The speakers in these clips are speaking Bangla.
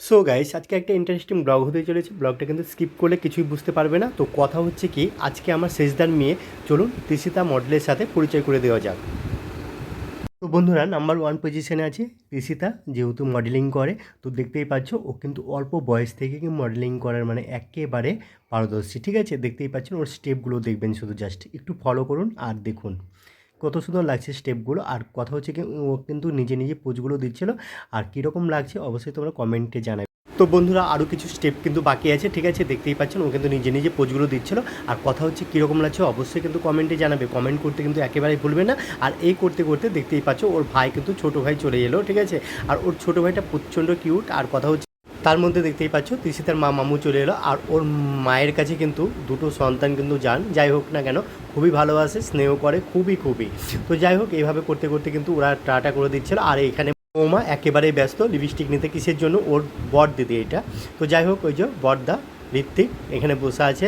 সো গাইস আজকে একটা ইন্টারেস্টিং ব্লগ হতে চলেছে। ব্লগটা কিন্তু স্কিপ করলে কিছুই বুঝতে পারবে না। তো কথা হচ্ছে কি, আজকে আমার শেষদার মেয়ে, চলুন তিসিতা মডেলের সাথে পরিচয় করে দেওয়া যাক। তো বন্ধুরা নাম্বার ওয়ান পজিশনে আছে তিসিতা যেহেতু মডেলিং করে। তো দেখতেই পাচ্ছ, ও কিন্তু অল্প বয়স থেকে কি মডেলিং করার মানে একেবারে পারদর্শী। ঠিক আছে? দেখতেই পাচ্ছেন, ওর স্টেপগুলো দেখবেন শুধু জাস্ট একটু ফলো করুন আর দেখুন। কত সুন্দর লাগছে স্টেপগুলো আর কথা হচ্ছে কি ও কিন্তু নিজে নিজে পোজগুলো দিচ্ছিল। আর কীরকম লাগছে অবশ্যই তোমরা কমেন্টে জানাবে। তো বন্ধুরা আরও কিছু স্টেপ কিন্তু বাকি আছে, ঠিক আছে? দেখতেই পাচ্ছেন ও কিন্তু নিজে নিজে পোজগুলো দিচ্ছিল। আর কথা হচ্ছে কীরকম লাগছে অবশ্যই কিন্তু কমেন্টে জানাবে। কমেন্ট করতে কিন্তু একেবারেই ভুলবে না। আর এই করতে করতে দেখতেই পাচ্ছ ওর ভাই কিন্তু ছোটো ভাই চলে এলো, ঠিক আছে? আর ওর ছোটো ভাইটা প্রচণ্ড কিউট আর কথা হচ্ছে তার মধ্যে দেখতেই পাচ্ছ তিসিতার মা মামু চলে এলো, আর ওর মায়ের কাছে কিন্তু দুটো সন্তান কিন্তু যান। যাই হোক না কেন, খুবই ভালোবাসে, স্নেহ করে, খুবই খুবই। তো যাই হোক, এইভাবে করতে করতে কিন্তু ওরা টাটা করে দিচ্ছিল, আর এখানে ওমা একেবারেই ব্যস্ত লিপস্টিক নিতে কিসের জন্য? ওর বর দিদি এটা। তো যাই হোক, ওই যে বরদা ঋত্বিক এখানে বসে আছে।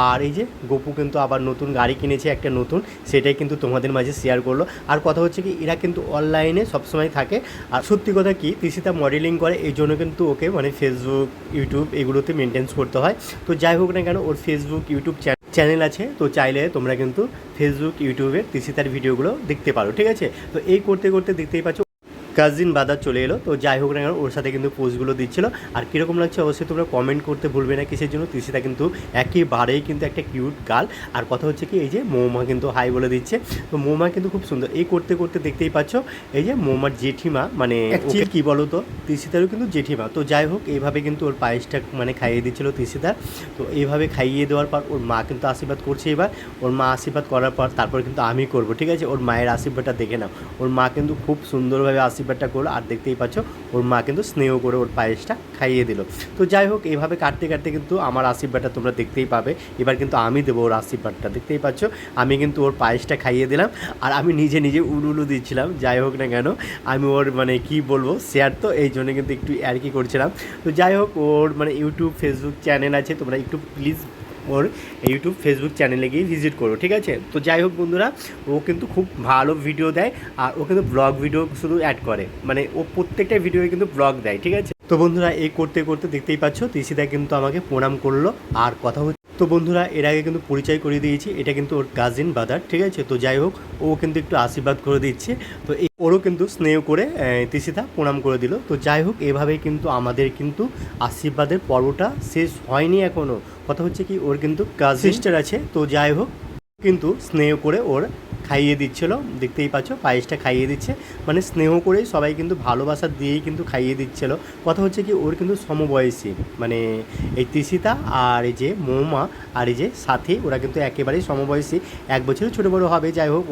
আর এই যে গপু কিন্তু আবার নতুন গাড়ি কিনেছে, একটা নতুন। সেটাই কিন্তু তোমাদের মাঝে শেয়ার করল। আর কথা হচ্ছে কি, এরা কিন্তু অনলাইনে সবসময় থাকে। আর সত্যি কথা কি তিসিতা মডেলিং করে, এই জন্য কিন্তু ওকে মানে ফেসবুক ইউটিউব এগুলোতে মেনটেন্স করতে হয়। তো যাই হোক না কেন, ওর ফেসবুক ইউটিউব চ্যানেল আছে। তো চাইলে তোমরা কিন্তু ফেসবুক ইউটিউবে তিসিতার ভিডিওগুলো দেখতে পারো, ঠিক আছে? তো এই করতে করতে দেখতেই পাচ্ছ কাজিন বাদার চলে এলো। তো যাই হোক না কেন ওর সাথে কিন্তু পোস্টগুলো দিচ্ছিল। আর কীরকম লাগছে অবশ্যই তোমরা কমেন্ট করতে ভুলবে না কিসের জন্য। তিসিতা কিন্তু একেবারেই কিন্তু একটা কিউট গাল আর কথা হচ্ছে কি এই যে মৌমা কিন্তু হাই বলে দিচ্ছে। তো মৌমা কিন্তু খুব সুন্দর। এই করতে করতে দেখতেই পাচ্ছ এই যে মৌমার জেঠিমা মানে কি বলো তো তিসিতারও কিন্তু জেঠিমা। তো যাই হোক এইভাবে কিন্তু ওর পায়েসটা মানে খাইয়ে দিচ্ছিল তিসিতার তো এইভাবে খাইয়ে দেওয়ার পর ওর মা কিন্তু আশীর্বাদ করছে এবার। ওর মা আশীর্বাদ করার পর তারপর কিন্তু আমি করব ঠিক আছে? ওর মায়ের আশীর্বাদটা দেখে নাও। ওর মা কিন্তু খুব সুন্দরভাবে আশীর্বাদটা করল, আর দেখতেই পাচ্ছ ওর মা কিন্তু স্নেহ করে ওর পায়েসটা খাইয়ে দিল। তো যাই হোক এইভাবে কাটতে কাটতে কিন্তু আমার আশীর্বাদটা তোমরা দেখতেই পাবে। এবার কিন্তু আমি দেবো ওর আশীর্বাদটা, দেখতেই পাচ্ছ? আমি কিন্তু ওর পায়েসটা খাইয়ে দিলাম, আর আমি নিজে নিজে উলু উলু দিচ্ছিলাম, যাই হোক না কেন। আমি ওর মানে কি বলব শেয়ার তো এই জন্য কিন্তু একটু আর কি করছিলাম। তো যাই হোক, ওর মানে ইউটিউব ফেসবুক চ্যানেল আছে, তোমরা একটু প্লিজ ওর ইউটিউব ফেসবুক চ্যানেলে গিয়ে ভিজিট করো, ঠিক আছে? তো যাই হোক বন্ধুরা, ও কিন্তু খুব ভালো ভিডিও দেয় আর ও কিন্তু ব্লগ ভিডিও শুধু অ্যাড করে। মানে ও প্রত্যেকটা ভিডিওয়ে কিন্তু ব্লগ দেয়, ঠিক আছে? তো বন্ধুরা, এই করতে করতে দেখতেই পাচ্ছ তিসিদা কিন্তু আমাকে প্রণাম করল আর কথা হচ্ছে তো বন্ধুরা এর আগে কিন্তু পরিচয় করে দিয়েছি। এটা কিন্তু ওর কাজিন বাদার ঠিক আছে? তো যাই হোক ও কিন্তু একটু আশীর্বাদ করে দিচ্ছে। তো এই ওরও কিন্তু স্নেহ করে তিসিতা প্রণাম করে দিল। তো যাই হোক এভাবেই কিন্তু আমাদের কিন্তু আশীর্বাদের পর্বটা শেষ হয়নি এখনও কথা হচ্ছে কি ওর কিন্তু কাজ সিস্টার আছে। তো যাই হোক কিন্তু স্নেহ করে ওর খাইয়ে দিচ্ছিল, দেখতেই পাচ্ছ, পায়েসটা খাইয়ে দিচ্ছে। মানে স্নেহ করেই সবাই কিন্তু ভালোবাসা দিয়েই কিন্তু খাইয়ে দিচ্ছিল। কথা হচ্ছে কি, ওর কিন্তু সমবয়সী। মানে এই তিসিতা আর এই যে মৌমা আর এই যে সাথী, ওরা কিন্তু একেবারেই সমবয়সী। এক বছরের ছোটো বড়ো হবে, যাই হোক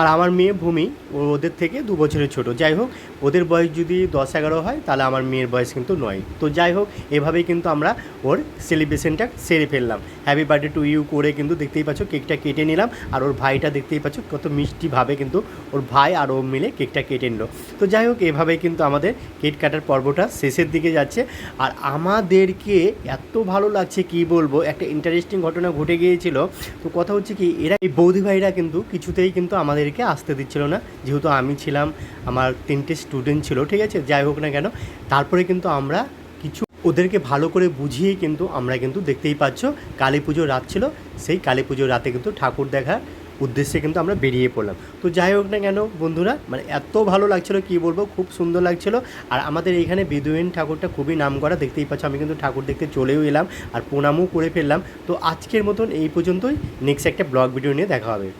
আর আমার মেয়ে ভূমি ওদের থেকে দু বছরের ছোট। যাই হোক, ওদের বয়স যদি দশ এগারো হয়, তাহলে আমার মেয়ের বয়স কিন্তু নয়। তো যাই হোক, এভাবেই কিন্তু আমরা ওর সেলিব্রেশনটা সেরে ফেললাম। হ্যাপি বার্থডে টু ইউ করে কিন্তু দেখতেই পাচ্ছ কেকটা কেটে নিলাম। আর ওর ভাইটা দেখতেই পাচ্ছ কত মিষ্টিভাবে কিন্তু ওর ভাই আর ও মিলে কেকটা কেটে নিল। তো যাই হোক, এভাবেই কিন্তু আমাদের কেক কাটার পর্বটা শেষের দিকে যাচ্ছে। আর আমাদেরকে এত ভালো লাগছে, কি বলব? একটা ইন্টারেস্টিং ঘটনা ঘটে গিয়েছিল। তো কথা হচ্ছে কি, এরা এই বৌদি ভাইরা কিন্তু কিছুতেই কিন্তু আমাদেরকে আসতে দিচ্ছিল না। যেহেতু আমি ছিলাম, আমার তিনটে স্টুডেন্ট ছিল, ঠিক আছে? যাই হোক না কেন, তারপরে কিন্তু আমরা কিছু ওদেরকে ভালো করে বুঝিয়ে কিন্তু আমরা কিন্তু দেখতেই পাচ্ছ, কালী পুজোর রাত ছিল, সেই কালী পুজোর রাতে কিন্তু ঠাকুর দেখার উদ্দেশ্যে কিন্তু আমরা বেরিয়ে পড়লাম। তো যাই হোক না কেন, বন্ধুরা মানে এত ভালো লাগছিল, কি বলব, খুব সুন্দর লাগছিল। আর আমাদের এইখানে বেদুইন ঠাকুরটা খুবই নাম করা দেখতেই পাচ্ছ, আমি কিন্তু ঠাকুর দেখতে চলেও এলাম আর প্রণামও করে ফেললাম। তো আজকের মতন এই পর্যন্তই নেক্সট একটা ব্লগ ভিডিও নিয়ে দেখা হবে।